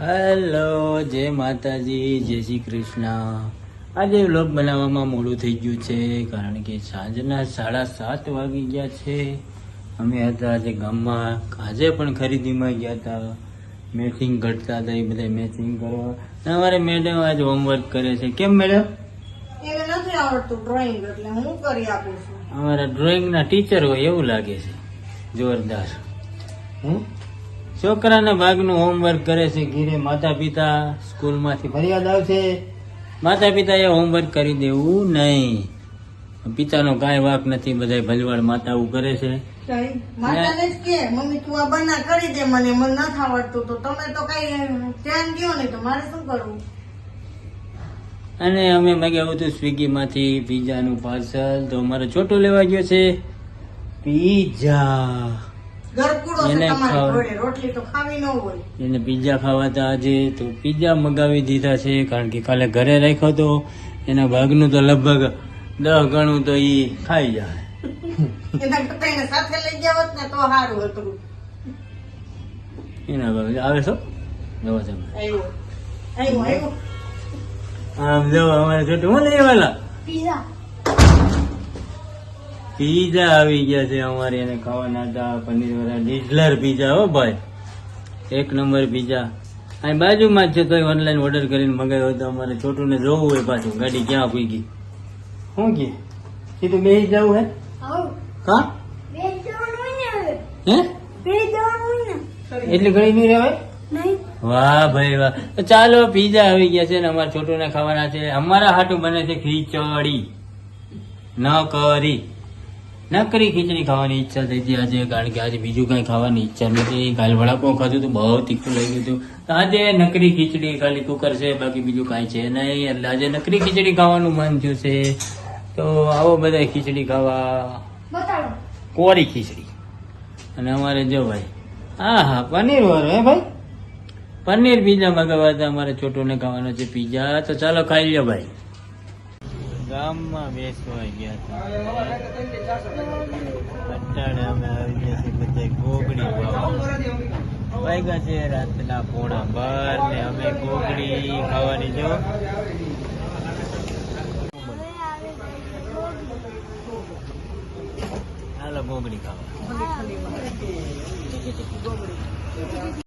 Hello જય માતાજી જય શ્રી કૃષ્ણ. આજે વ્લોગ બનાવવામાં મોડું થઈ ગયું છે કારણ કે સાંજના સાડા સાત વાગી ગયા છે. અમે હતા આજે ગામમાં આજે પણ ખરીદીમાં ગયા હતા. મેચિંગ ઘટતા હતા એ બધા મેચિંગ કરવા. અમારે મેડમ આજે હોમવર્ક કરે છે. કેમ મેડમ નથી આવડતું ડ્રોઈંગ એટલે હું કરી આપું છું. અમારા ડ્રોઈંગના ટીચર હોય એવું લાગે છે. જોરદાર. હમ? છોકરાના ભાગનું હોમવર્ક કરે છે ઘીરે માતા પિતા સ્કૂલમાંથી ફરિયાદ આવશે. માતા પિતાએ હોમવર્ક કરી દેવું નહીં. પિતાનો કાંઈ વાક નથી બધા ભલવાડ માતાઓ કરે છે. માતાને જ કે મમ્મી તું આ બના કરી દે મને મને નથી આવડતું તો તમે તો કઈ ધ્યાન દો નહીં તો મારે શું કરવું? અને અમે મગાવ્યું હતું સ્વિગીમાંથી પીઝાનું પાર્સલ તો અમારે છોટું લેવા ગયો છે. પીઝા. એને એને પીઝા ખાવા હતા આજે તો પીઝા મગાવી દીધા છે કારણ કે કાલે ઘરે રાખ્યો તો એના ભાગનું તો લગભગ દસ ગણું તો એ ખાઈ જાય. એના સાથે લઈ ગયા હોત ને તો સારું હતું. એના ભાગ આવે છો? જવા તમે આમ જો અમારે છોટું હું લઈ આવેલા? પીઝા. પીઝા આવી ગયા છે અમારે એને ખાવાના હતા પનીર વાળા ડીઝલર પીઝા હો ભાઈ. એક નંબર પીઝા. અહીં બાજુમાં જ છે તો ઓનલાઈન ઓર્ડર કરીને મંગાવ્યો હતો અમારે છોટુને જોવું હોય પાછું. ગાડી ક્યાં આપી ગઈ? શું કે? સીધું બેસી જવું હે? હા? હે એટલી ઘડી નહીં રહેવાય? વાહ ભાઈ વાહ. તો ચાલો પીઝા આવી ગયા છે ને અમારા છોટુને ખાવાના છે. અમારા હાટું બને છે ખીચડી. ન કરી. નકરી ખીચડી ખાવાની ઈચ્છા થઈ હતી આજે કારણ કે આજે બીજું કઈ ખાવાની ઈચ્છા નથી. કાલ વડાપાઉં ખાધું હતું બહુ તીખું લાગ્યું હતું. તો આજે નકરી ખીચડી ખાલી કુકર છે બાકી બીજું કાંઈ છે નહીં. એટલે આજે નકરી ખીચડી ખાવાનું મન થયું છે. તો આવો બધા ખીચડી ખાવા. કોરી ખીચડી. અને અમારે જો ભાઈ હા હા પનીર વાળો હે ભાઈ? પનીર પીઝા મગાવ્યા હતા અમારે છોટુને ખાવાનો છે પીઝા તો ચાલો ખાઈ લો ભાઈ. ગામમાં બેસવા ગયા હતા. અટાણે અમે આવી ગયા છીએ બધા ગોગડી ખાવા. વાગ્યા છે રાતના પોણા બાર ને અમે ગોગડી ખાવાની જો. હાલો ગોગડી ખાવા.